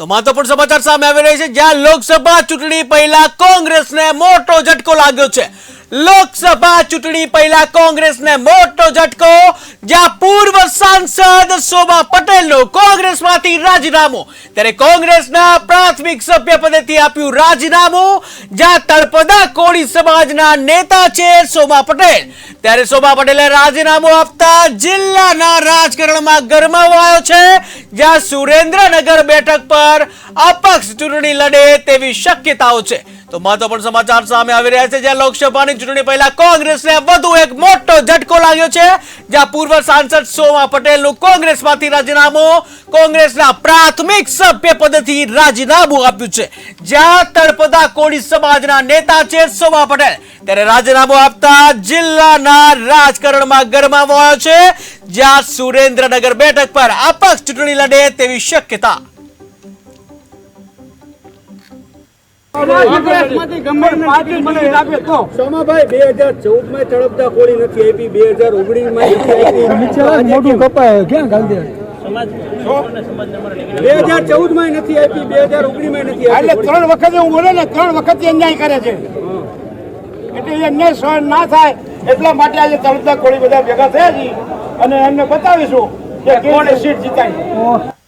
તો મહત્વપૂર્ણ સમાચાર સામે આવી રહ્યા છે. જ્યાં લોકસભા ચૂંટણી પહેલા કોંગ્રેસને મોટો ઝટકો લાગ્યો છે. લોકસભા ચૂંટણી પહેલા કોંગ્રેસને મોટો ઝટકો. જ્યાં પૂર્વ સાંસદ શોભા પટેલનું કોંગ્રેસમાંથી રાજીનામું. ત્યારે કોંગ્રેસના પ્રાથમિક સભ્ય પદેથી આપ્યું રાજીનામું, જ્યાં તળપદા કોળી સમાજના નેતા છે શોભા પટેલ. ત્યારે શોભા પટેલે રાજીનામું આપતા જિલ્લાના રાજકારણમાં ગરમાવાયો છે, જ્યાં સુરેન્દ્રનગર બેઠક પર અપક્ષ ચૂંટણી લડે તેવી શક્યતાઓ છે. તો મહત્વપૂર્ણ સમાચાર સામે આવી રહ્યા છે, જ્યાં લોકસભાની ચૂંટણી પહેલા કોંગ્રેસને વધુ એક મોટો ઝટકો લાગ્યો છે જ્યાં પૂર્વ સાંસદ સોમા પટેલનું કોંગ્રેસમાંથી રાજીનામું કોંગ્રેસના પ્રાથમિક સભ્ય પદેથી રાજીનામું આપ્યું છે. જ્યાં તળપદા કોળી સમાજના નેતા છે સોમા પટેલ. ત્યારે રાજીનામું આપતા જિલ્લાના રાજકારણમાં ગરમાવો આવ્યો છે. જ્યાં સુરેન્દ્રનગર બેઠક પર અપક્ષ ચૂંટણી લડે તેવી શક્યતા. સોમાભાઈ બે હજાર ચૌદમાં તળપદા કોળી નથી આપી બે હજાર ઓગણીસમાં મોટું કપાય. ક્યાં ગાલ બે હજાર ચૌદમાં નથી આપી બે હજાર ઓગણીસમાં નથી એટલે ત્રણ વખત હું બોલે ને ત્રણ વખત અન્યાય કરે છે. એટલે એ અન્યાય સહન ના થાય એટલા માટે આજે તળપતા કોળી બધા ભેગા થયા છે અને એમને બતાવીશું કે કોણે સીટ જીતાય